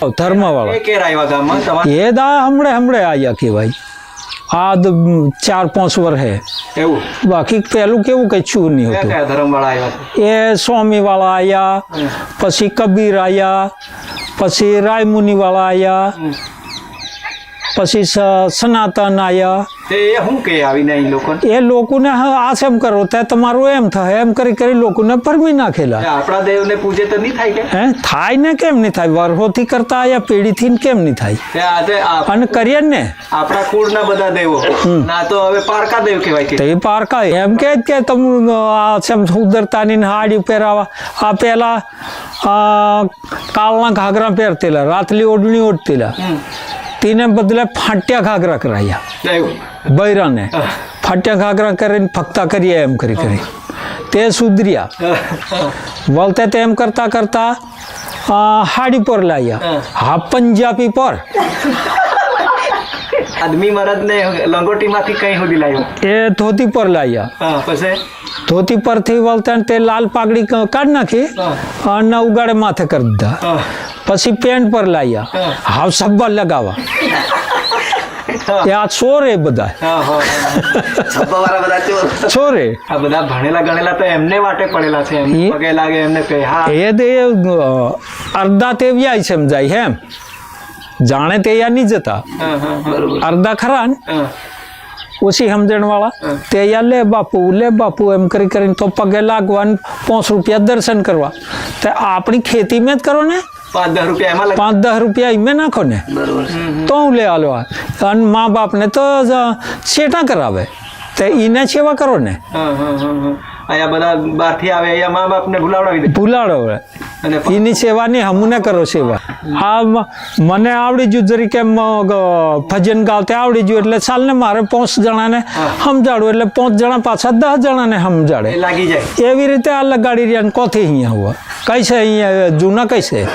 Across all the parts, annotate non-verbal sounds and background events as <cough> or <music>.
ધર્મવાળા એ care આવ્યા ગામમાં તમારે એ દા હમણે હમણે આયા કહેવાય આ દ- ચાર પાંચ વર્ષ હે એવું બાકી પેલું કેવું કઈ છું નહીં કયા હતું કયા ધર્મ વાળા આવ્યા એ સ્વામી વાળા આયા પછી કબીર આયા પછી રાયમુનિ વાળા આયા પછી સ- સનાતન આયા. એ શું કે આવીને અહીં લોકોને? એ લોકોને હ- આ કરો તે તમારું એમ થાય એમ કરી કરી લોકોને પરમી નાખેલા. આપણા દેવને પૂજે તો નહીં થાય કે? હે? થાય ને કેમ નહીં થાય? વર્ષોથી કરતા આયા પેઢીથી કેમ નહીં થાય? આજે અને કરીએ ને? આપણા કુળના બધા દેવો ના તો હવે પારકા દેવ કહેવાય કે. તો એ પારકા એમ કે કે તમે આ સેમ સુંદરતાની હાડી પહેરાવા. આ પેલા આ કાળના ઘાઘરા પહેરતેલા રાતલી ઓઢણી ઓઢતેલા. હમ. બદલે ફાટ્યા ઘાઘરા કરાયા બૈરાને ફાટ્યા ઘાઘરા કરીને ફક્તા કરીએ એમ કરી કરી તે સુધર્યા વળતે તેમ કરતા કરતા હાડી પર લાયા હા પંજાબી પર આદમી મરદ ને લંગોટી માંથી કઈ સુધી લાવ્યો એ ધોતી પર લાયા પછી ધોતી પરથી વળતા તે લાલ પાઘડી કાઢ નાખી અને ઉગાડે માથે કરી દીધા. પછી પેન્ટ પર લાયા. હા. હાવ સબ્બા લગાવા. એ આ ચોરે બધા. ચોરે આ બધા ભણેલા ગણેલા તો એમને માટે પડેલા છે. પગે લાગે એમને કહે હા. એ તે અર્ધા તે વ્યાય સમજાય હેમ? જાણે તે યા નહીં જતા અર્ધા ખરા ને? ઓછી સમજણ વાળા તે યા લે બાપુ લે બાપુ એમ કરી કરીને તો પગે લાગવા પાંચ રૂપિયા દર્શન કરવા. તે આપણી ખેતી મેં જ કરો ને? પાંચ દસ રૂપિયા એમાં પાંચ દસ રૂપિયા એમે નાખો ને? તો હું લે આલો અને મા બાપને તો છેટા કરાવે. તો એને સેવા કરો ને? હા, હા, હા, હા. અહીંયા બધા બહારથી આવે અહીંયા મા બાપને ભૂલાવડાવી દે. અને એની સેવા નહીં હમને કરો સેવા. આ મને આવડી ગયું જરી કેમ ભજન ગાવતે આવડી ગયું એટલે ચાલ ને મારે પાંચ જણાને સમજાડું એટલે પાંચ જણા પાછા દસ જણાને સમજાડે લાગી જાય. એવી રીતે આ લગાડી રહ્યા કોથી અહીંયા હોવા કઈ છે અહીંયા જૂના કઈ છે?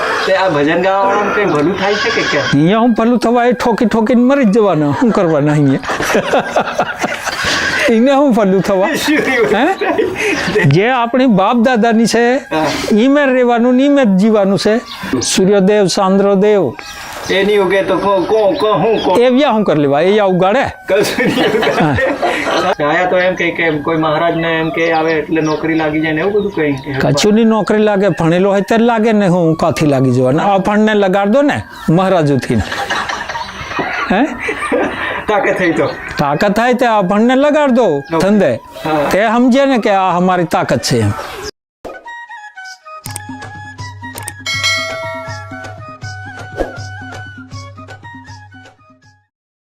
ભજન ગાવા કઈ ભલું થાય છે કે અહીંયા હું ભલું થવા એ ઠોકી ઠોકીને મરી જવાના શું કરવાના અહીંયા? એને હું ભલું થવા? <laughs> જે આપણી બાપ દાદાની છે ઈમેર રહેવાનું ને જીવાનું છે. સૂર્યદેવ ચાંદ્રદેવ એની ઉગે તો કો કો કો હું કો એ વ્યા શું કરી લેવા એ આ ઉગાડે. આયા તો એમ કે કે કોઈ મહારાજ ને એમ કે આવે એટલે નોકરી લાગી જાય ને એવું બધું કઈ? કચુની નોકરી લાગે ભણેલો હોય ત્યારે લાગે ને હું કાથી લાગી જવાનું. આ ભણને લગાડ દો ને મહારાજુથી હે? તાકે થઈ તો. તાકાત થાય તે આ ભણને લગાડ દો ધંધે. તે સમજે ને કે આ અમારી તાકાત છે એમ.